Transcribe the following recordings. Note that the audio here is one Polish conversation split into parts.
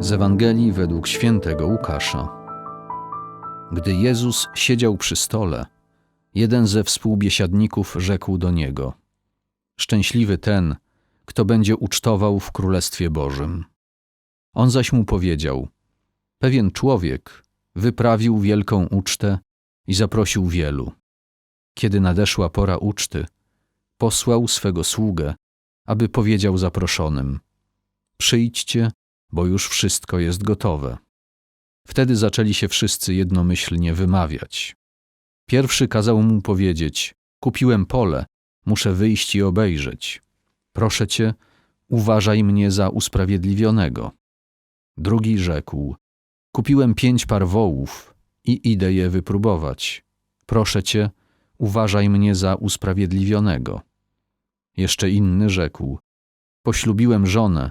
Z Ewangelii według świętego Łukasza. Gdy Jezus siedział przy stole, jeden ze współbiesiadników rzekł do niego: Szczęśliwy ten, kto będzie ucztował w Królestwie Bożym. On zaś mu powiedział: Pewien człowiek wyprawił wielką ucztę i zaprosił wielu. Kiedy nadeszła pora uczty, posłał swego sługę, aby powiedział zaproszonym: Przyjdźcie, bo już wszystko jest gotowe. Wtedy zaczęli się wszyscy jednomyślnie wymawiać. Pierwszy kazał mu powiedzieć: Kupiłem pole, muszę wyjść i obejrzeć. Proszę cię, uważaj mnie za usprawiedliwionego. Drugi rzekł: Kupiłem pięć par wołów i idę je wypróbować. Proszę cię, uważaj mnie za usprawiedliwionego. Jeszcze inny rzekł: Poślubiłem żonę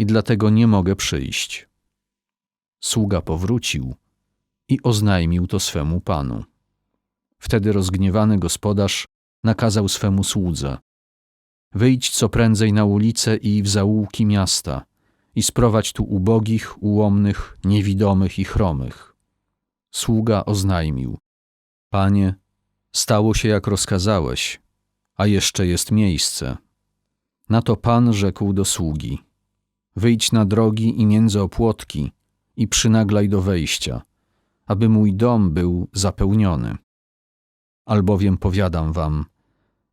i dlatego nie mogę przyjść. Sługa powrócił i oznajmił to swemu panu. Wtedy rozgniewany gospodarz nakazał swemu słudze: Wyjdź co prędzej na ulicę i w zaułki miasta i sprowadź tu ubogich, ułomnych, niewidomych i chromych. Sługa oznajmił: Panie, stało się jak rozkazałeś, a jeszcze jest miejsce. Na to pan rzekł do sługi: Wyjdź na drogi i między opłotki i przynaglaj do wejścia, aby mój dom był zapełniony. Albowiem powiadam wam,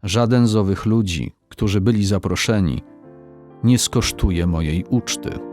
żaden z owych ludzi, którzy byli zaproszeni, nie skosztuje mojej uczty.